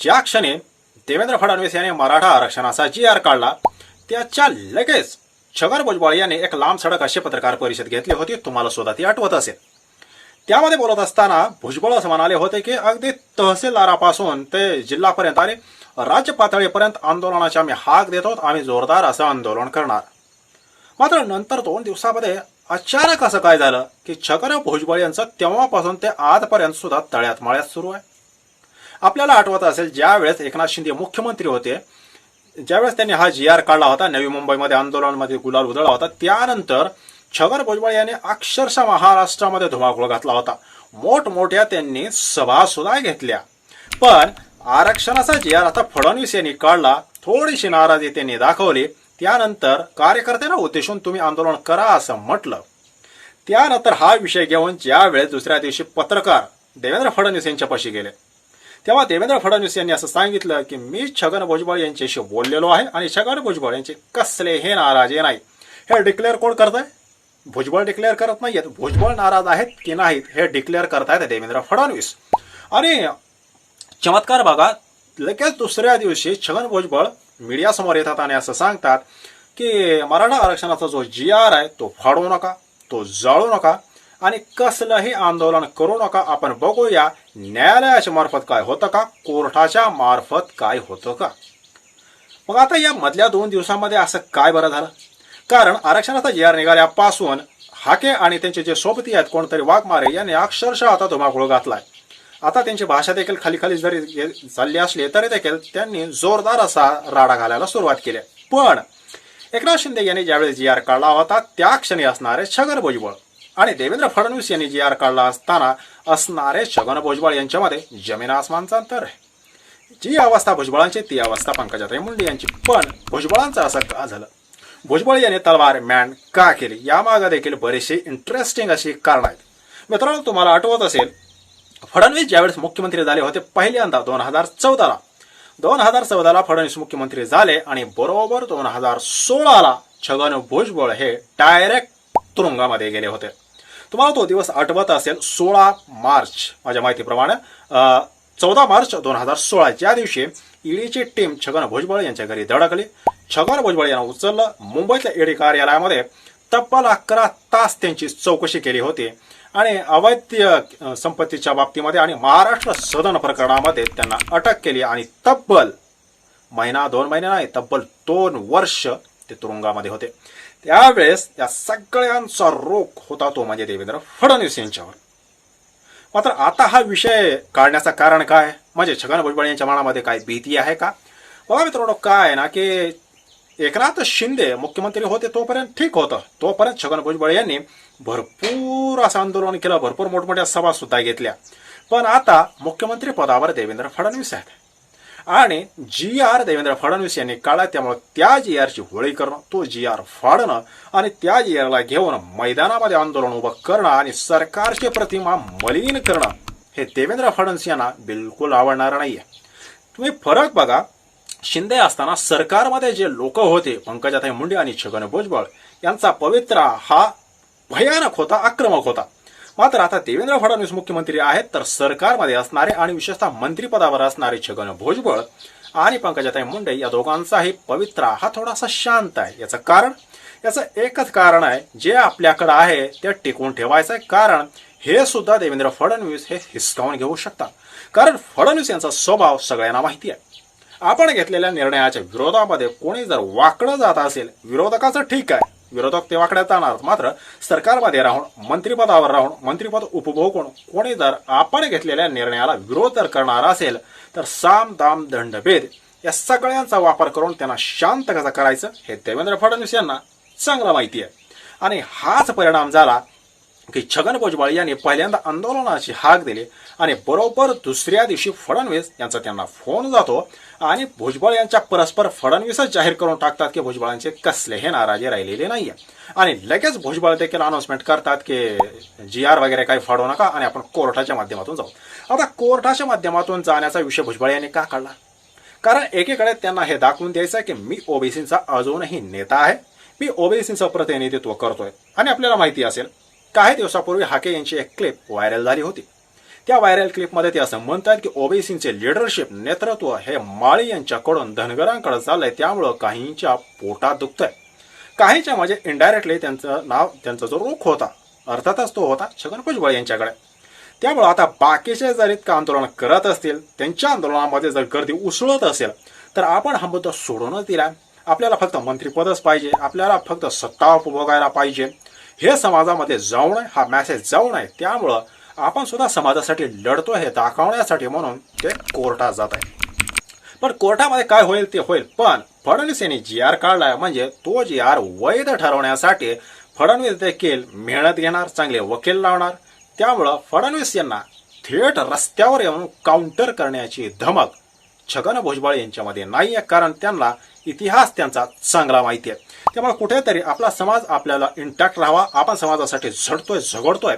ज्या क्षणी देवेंद्र फडणवीस यांनी मराठा आरक्षणाचा जी आर काढला त्याच्या लगेच छगन भुजबळ यांनी एक लांब सडक अशी पत्रकार परिषद घेतली होती तुम्हाला सुद्धा ती आठवत असेल. त्यामध्ये बोलत असताना भुजबळ असं म्हणाले होते की अगदी तहसीलदारापासून ते जिल्हापर्यंत आणि राज्य पातळीपर्यंत आंदोलनाची आम्ही हाक देतो आम्ही जोरदार असं आंदोलन करणार. मात्र नंतर दोन दिवसामध्ये अचानक असं काय झालं की छगन भुजबळ यांचं तेव्हापासून ते आजपर्यंत सुद्धा तळ्यात माळ्यात सुरू आहे. आपल्याला आठवत असेल ज्या वेळेस एकनाथ शिंदे मुख्यमंत्री होते ज्यावेळेस त्यांनी हा जी आर काढला होता नवी मुंबईमध्ये आंदोलनामध्ये गुलाल उधळला होता त्यानंतर छगन भुजबळ यांनी अक्षरशः महाराष्ट्रामध्ये धुमाकूळ घातला होता. मोठमोठ्या त्यांनी सभा सुद्धा घेतल्या. पण आरक्षणाचा जी आर आता फडणवीस यांनी काढला थोडीशी नाराजी त्यांनी दाखवली त्यानंतर कार्यकर्त्यांना उद्देशून तुम्ही आंदोलन करा असं म्हटलं. त्यानंतर हा विषय घेऊन ज्यावेळेस दुसऱ्या दिवशी पत्रकार देवेंद्र फडणवीस यांच्यापाशी गेले. तेव्हा देवेंद्र फडणवीस यांनी असं सांगितलं की मी छगन भुजबळ यांच्याशी बोललेलो आहे आणि छगन भुजबळ यांचे कसले हे नाराजे नाही. हे डिक्लेअर कोण करत आहे भुजबळ डिक्लेअर करत नाहीयेत. भुजबळ नाराज आहेत की नाहीत हे डिक्लेअर करतायत देवेंद्र फडणवीस. आणि चमत्कार बघा लगेच दुसऱ्या दिवशी छगन भुजबळ मीडियासमोर येतात आणि असं सांगतात की मराठा आरक्षणाचा जो जी आर आहे तो फाडू नका तो जाळू नका. आणि कसलंही आंदोलन करू नका. आपण बघूया न्यायालयाच्या मार्फत काय होतं का? कोर्टाच्या मार्फत काय होतं का? मग आता या मधल्या दोन दिवसांमध्ये असं काय बरं झालं? कारण आरक्षणाचा जी आर निघाल्यापासून हाके आणि त्यांचे जे सोबती आहेत कोणतरी वाघमारे यांनी अक्षरशः आता धुमाकूळ घातलाय. आता त्यांची भाषा देखील खाली खाली जरी चालली असली तरी देखील त्यांनी जोरदार असा राडा घालायला सुरुवात केली पण एकनाथ शिंदे यांनी ज्यावेळेस जी आर काढला होता त्या क्षणी असणारे छगन भुजबळ आणि देवेंद्र फडणवीस यांनी जी आर काढला असताना असणारे छगन भुजबळ यांच्यामध्ये जमीन आसमानचा अंतर आहे. जी अवस्था भुजबळांची ती अवस्था पंकजाताई मुंडे यांची. पण भुजबळांचं असं का झालं? भुजबळ यांनी तलवार मॅन का केली? यामागे देखील बरीचशी इंटरेस्टिंग अशी कारण आहेत. मित्रांनो तुम्हाला आठवत असेल फडणवीस ज्यावेळेस मुख्यमंत्री झाले होते पहिल्यांदा दोन हजार चौदाला. दोन हजार चौदाला फडणवीस मुख्यमंत्री झाले आणि बरोबर दोन हजार सोळाला छगन भुजबळ हे डायरेक्ट तुरुंगामध्ये गेले होते. तुम्हाला तो दिवस आठवत असेल सोळा मार्च माझ्या माहितीप्रमाणे. चौदा मार्च दोन हजार सोळा ज्या दिवशी ईडीची टीम छगन भुजबळ यांच्या घरी धडकली छगन भुजबळ यांना उचललं. मुंबईतल्या ईडी कार्यालयामध्ये तब्बल अकरा तास त्यांची चौकशी केली होती. आणि अवैध संपत्तीच्या बाबतीमध्ये आणि महाराष्ट्र सदन प्रकरणामध्ये त्यांना अटक केली. आणि तब्बल महिना दोन महिने नाही तब्बल दोन वर्ष ते तुरुंगामध्ये होते त्यावेळेस या सगळ्यांचा रोख होता तो म्हणजे देवेंद्र फडणवीस यांच्यावर मात्र आता हा विषय काढण्याचं कारण काय म्हणजे छगन भुजबळ यांच्या मनामध्ये काय भीती आहे का बघा मित्रांनो काय आहे ना की एकनाथ शिंदे मुख्यमंत्री होते तोपर्यंत ठीक होतं तोपर्यंत छगन भुजबळ यांनी भरपूर असं आंदोलन केलं भरपूर मोठमोठ्या सभा सुद्धा घेतल्या पण आता मुख्यमंत्री पदावर देवेंद्र फडणवीस आहेत आणि जी आर देवेंद्र फडणवीस यांनी काढला त्यामुळे त्या जी आरची होळी करणं तो जी आर फाडणं आणि त्या जी आरला घेऊन मैदानामध्ये आंदोलन उभं करणं आणि सरकारची प्रतिमा मलिन करणं हे देवेंद्र फडणवीस यांना बिलकुल आवडणार नाहीये. तुम्ही फरक बघा शिंदे असताना सरकारमध्ये जे लोक होते पंकजाताई मुंडे आणि छगन भुजबळ यांचा पवित्रा हा भयानक होता आक्रमक होता. मात्र आता देवेंद्र फडणवीस मुख्यमंत्री आहेत तर सरकारमध्ये असणारे आणि विशेषतः मंत्रीपदावर असणारे छगन भुजबळ आणि पंकजाताई मुंडे या दोघांचाही पवित्रा हा थोडासा शांत आहे. याचं कारण याचं एकच कारण आहे जे आपल्याकडं आहे ते टिकवून ठेवायचं आहे कारण हे सुद्धा देवेंद्र फडणवीस हे हिसकावून घेऊ शकतात. कारण फडणवीस यांचा स्वभाव सगळ्यांना माहिती आहे. आपण घेतलेल्या निर्णयाच्या विरोधामध्ये कोणी जर वाकडं जात असेल विरोधकाचं ठीक आहे. विरोधक ते वाकड्यात जाणार. मात्र सरकारमध्ये राहून मंत्रिपदावर राहून मंत्रिपद उपभोगून कोणी जर आपण घेतलेल्या निर्णयाला विरोध जर करणार असेल तर साम दाम दंडभेद या सगळ्यांचा वापर करून त्यांना शांत कसं करायचं हे देवेंद्र फडणवीस यांना चांगलं माहिती आहे. आणि हाच परिणाम झाला की छगन भुजबळ यांनी पहिल्यांदा आंदोलनाची हाक दिली आणि बरोबर दुसऱ्या दिवशी फडणवीस यांचा त्यांना फोन जातो आणि भुजबळ यांच्या परस्पर फडणवीसच जाहीर करून टाकतात की भुजबळांचे कसलेही नाराजी राहिलेले नाहीये. आणि लगेच भुजबळ देखील अनाउन्समेंट करतात की जी आर वगैरे काही फाडू नका आणि आपण कोर्टाच्या माध्यमातून जाऊ. आता कोर्टाच्या माध्यमातून जाण्याचा विषय भुजबळ यांनी का काढला? कारण एकीकडे त्यांना हे दाखवून द्यायचं आहे की मी ओबीसींचा अजूनही नेता आहे मी ओबीसींचं प्रतिनिधित्व करतोय आणि आपल्याला माहिती असेल काही दिवसापूर्वी हाके यांची एक क्लिप व्हायरल झाली होती. त्या व्हायरल क्लिपमध्ये ते असं म्हणतात की ओबीसीचे लिडरशिप नेतृत्व हे माळी यांच्याकडून धनगरांकडे चाललंय त्यामुळं काहींच्या पोटात दुखतंय. काहींच्या म्हणजे इनडायरेक्टली त्यांचं नाव त्यांचा जो रोख होता अर्थातच तो होता छगन भुजबळ यांच्याकडे. त्यामुळं आता बाकीचे जर इतकं आंदोलन करत असतील त्यांच्या आंदोलनामध्ये जर गर्दी उसळत असेल तर आपण हा मुद्दा सोडूनच दिला आपल्याला फक्त मंत्रिपदच पाहिजे आपल्याला फक्त सत्ता उपभोगायला पाहिजे. हे समाजामध्ये जाऊ नये हा मॅसेज जाऊ नये त्यामुळं आपण सुद्धा समाजासाठी लढतो हे दाखवण्यासाठी म्हणून ते कोर्टात जात आहे. पण कोर्टामध्ये काय होईल ते होईल. पण फडणवीस यांनी जी आर काढलाय म्हणजे तो जी आर वैध ठरवण्यासाठी फडणवीस देखील मेहनत घेणार चांगले वकील लावणार. त्यामुळं फडणवीस यांना थेट रस्त्यावर येऊन काउंटर करण्याची धमक छगन भुजबळ यांच्यामध्ये नाही आहे कारण त्यांना इतिहास त्यांचा चांगला माहिती आहे. त्यामुळे कुठेतरी आपला समाज आपल्याला इंटॅक्ट राहावा. आपण समाजासाठी झडतोय झगडतोय.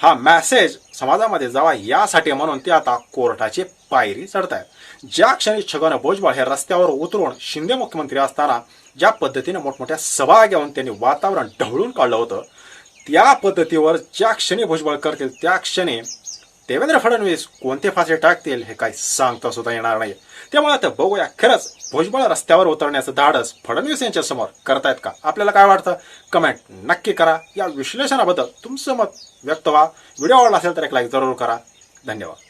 हा मॅसेज समाजामध्ये जावा यासाठी म्हणून ते आता कोर्टाची पायरी चढतायत. ज्या क्षणी छगन भोजबळ हे रस्त्यावर उतरून शिंदे मुख्यमंत्री असताना ज्या पद्धतीने मोठमोठ्या सभा घेऊन त्यांनी वातावरण ढवळून काढलं होतं त्या पद्धतीवर ज्या क्षणी भुजबळ करतील त्या क्षणी देवेंद्र फडणवीस कोणते फासे टाकतील हे काही सांगता सुद्धा येणार नाही त्यामुळे आता बघूया खरंच भुजबळ रस्त्यावर उतरण्याचं धाडस फडणवीस यांच्या समोर करतायत का? आपल्याला काय वाटतं? कमेंट नक्की करा. या विश्लेषणाबद्दल तुमचं मत व्यक्त व्हा. व्हिडिओ आवडला असेल तर एक लाईक जरूर करा. धन्यवाद.